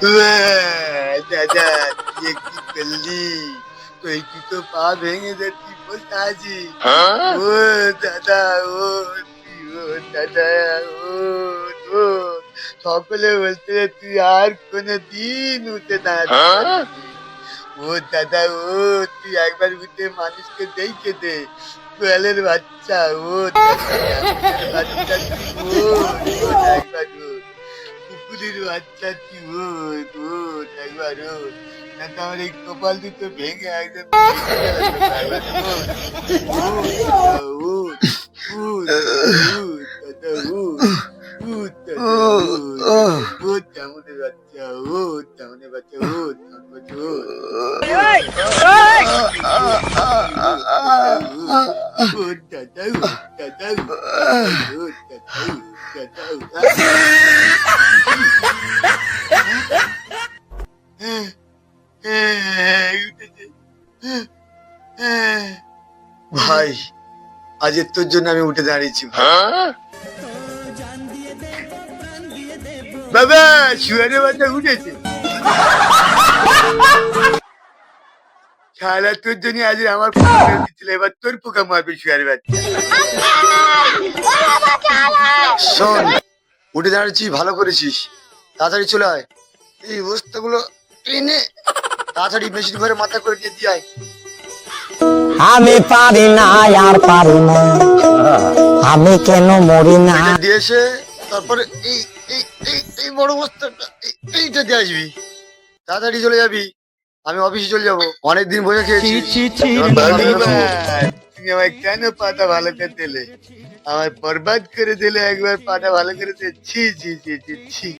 উয়া, দাদা তুই এ কি করলি তুই কি তো পা ভেঙে যাচ্ছি বসে আছি ও দাদা ও তুই ও দাদা ও ও সকলে বলতে তুই আর কোনো দিন উঠে দাঁড়াতে পারবি না। ও দাদা ও তুই একবার উঠে মানুষকে দেখে দে গোয়ালের বাচ্চা ও দাদা, কুকুরের বাচ্চা তুই কুকুরের বাচ্চা ওঠ, ওঠ একবার। না তো আমার এই কপাল দুটো ভেঙে একদম চামড়ের বাচ্চা, ওঠ, চামড়ের বাচ্চা, ওঠ, চামড়ের বাচ্চা। ওঠ, দাদা, দাদা, দাদা, দাদা, ভাই, আজের তোর জন্য আমি উঠে দাঁড়িয়েছি। বাবা শুয়ারে বাচ্চা উঠেছে। সারা তোর জন্য আজ আমার দিচ্ছিল, এবার তোর পোকা মারবে শুয়ারে বাচ্চা। শোন, উঠে দাঁড়িয়েছি, ভালো করেছিস। তাড়াতাড়ি চলে আয়। এই বস্তাগুলো এনে তাড়াতাড়ি মেশিন ঘরে মাথা করে দিয়ে দিয়ে আমি পারি না আর পারি না। আমি কেন মরি না? এটা দিয়ে এসে তারপরে এই এই এই এই বড় বস্তাটা এইটা দিয়ে আসবি। তাড়াতাড়ি চলে যাবি। আমি অফিসে চলে যাব। অনেকদিন বসে খেয়েছি। তুমি আমায় কেন পাটা ভালো করে দিলে? আমার বরবাদ করে দিলে একবার পাটা ভালো করে দিলে। ছি ছি ছি ছি ছি।